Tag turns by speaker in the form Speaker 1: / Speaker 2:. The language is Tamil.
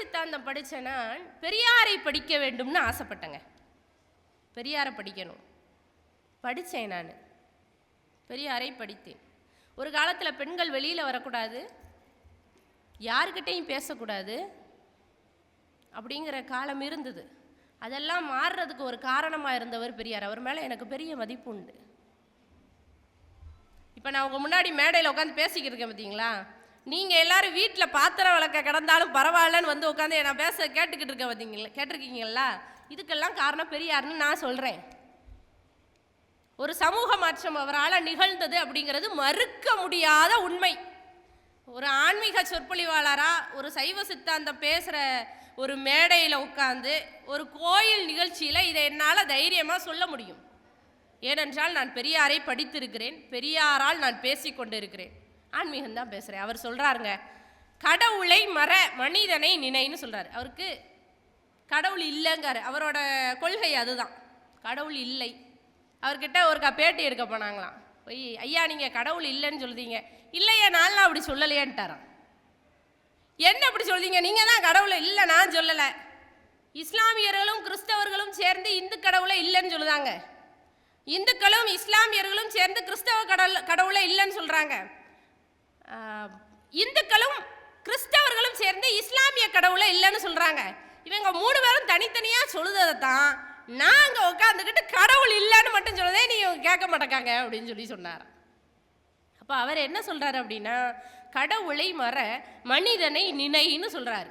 Speaker 1: சித்தாந்தம் படித்தேன்னா நான் பெரியாரை படிக்க வேண்டும்னு ஆசைப்பட்டேங்க. பெரியாரை படிக்கணும். படித்தேன் நான். பெரியாரை படித்தேன். ஒரு காலத்தில் பெண்கள் வெளியில் வரக்கூடாது. யாருக்கிட்டையும் பேசக்கூடாது. அப்படிங்கிற காலம் இருந்தது. அதெல்லாம் மாறுறதுக்கு ஒரு காரணமாக இருந்தவர் பெரியார். அவர் மேலே எனக்கு பெரிய மதிப்பு உண்டு. இப்போ நான் உங்கள் முன்னாடி மேடையில் உட்காந்து பேசிக்கிட்டு இருக்கேன் பார்த்தீங்களா நீங்கள் எல்லாரும் வீட்டில் பாத்திரம் விளக்க கிடந்தாலும் பரவாயில்லன்னு வந்து உட்காந்து நான் பேச கேட்டுக்கிட்டு இருக்க பார்த்தீங்களா கேட்டிருக்கீங்களா இதுக்கெல்லாம் காரணம் பெரியார்னு நான் சொல்கிறேன் ஒரு சமூக மாற்றம் அவரால் நிகழ்ந்தது அப்படிங்கிறது மறுக்க முடியாத உண்மை. ஒரு ஆன்மீக சொற்பொழிவாளராக ஒரு சைவ சித்தாந்தம் பேசுகிற ஒரு மேடையில் உட்காந்து ஒரு கோயில் நிகழ்ச்சியில் இதை என்னால் தைரியமாக சொல்ல முடியும். ஏனென்றால் நான் பெரியாரை படித்திருக்கிறேன் பெரியாரால் நான் பேசிக்கொண்டிருக்கிறேன். ஆன்மீகம் தான் பேசுகிறேன் அவர் சொல்கிறாருங்க கடவுளை மற மனிதனை நினைன்னு சொல்கிறார் அவருக்கு கடவுள் இல்லைங்காரு அவரோட கொள்கை அதுதான். கடவுள் இல்லை. அவர்கிட்ட ஒருக்கா பேட்டி எடுக்க போனாங்களாம். போய் ஐயா நீங்கள் கடவுள் இல்லைன்னு சொல்லுதீங்க இல்லையா நான்லாம் அப்படி சொல்லலையேன்ட்டாராம். என்ன அப்படி சொல்கிறீங்க நீங்கள் தான் கடவுளை இல்லை நான் சொல்லலை. இஸ்லாமியர்களும் கிறிஸ்தவர்களும் சேர்ந்து இந்து கடவுளை இல்லைன்னு சொல்லுதாங்க. இந்துக்களும் இஸ்லாமியர்களும் சேர்ந்து கிறிஸ்தவ கடவுள் கடவுளை இல்லைன்னு சொல்கிறாங்க இந்துக்களும் கிறிஸ்தவர்களும் சேர்ந்து இஸ்லாமிய கடவுளை இல்லைன்னு சொல்கிறாங்க இவங்க மூணு பேரும் தனித்தனியாக சொல்லுதை தான் நாங்கள் உட்காந்துக்கிட்டு கடவுள் இல்லைன்னு மட்டும் சொல்லதே நீங்கள் கேட்க மாட்டேக்காங்க அப்படின்னு சொல்லி சொன்னார். அப்போ அவர் என்ன சொல்கிறாரு அப்படின்னா கடவுளை மற மனிதனை நினைன்னு சொல்கிறாரு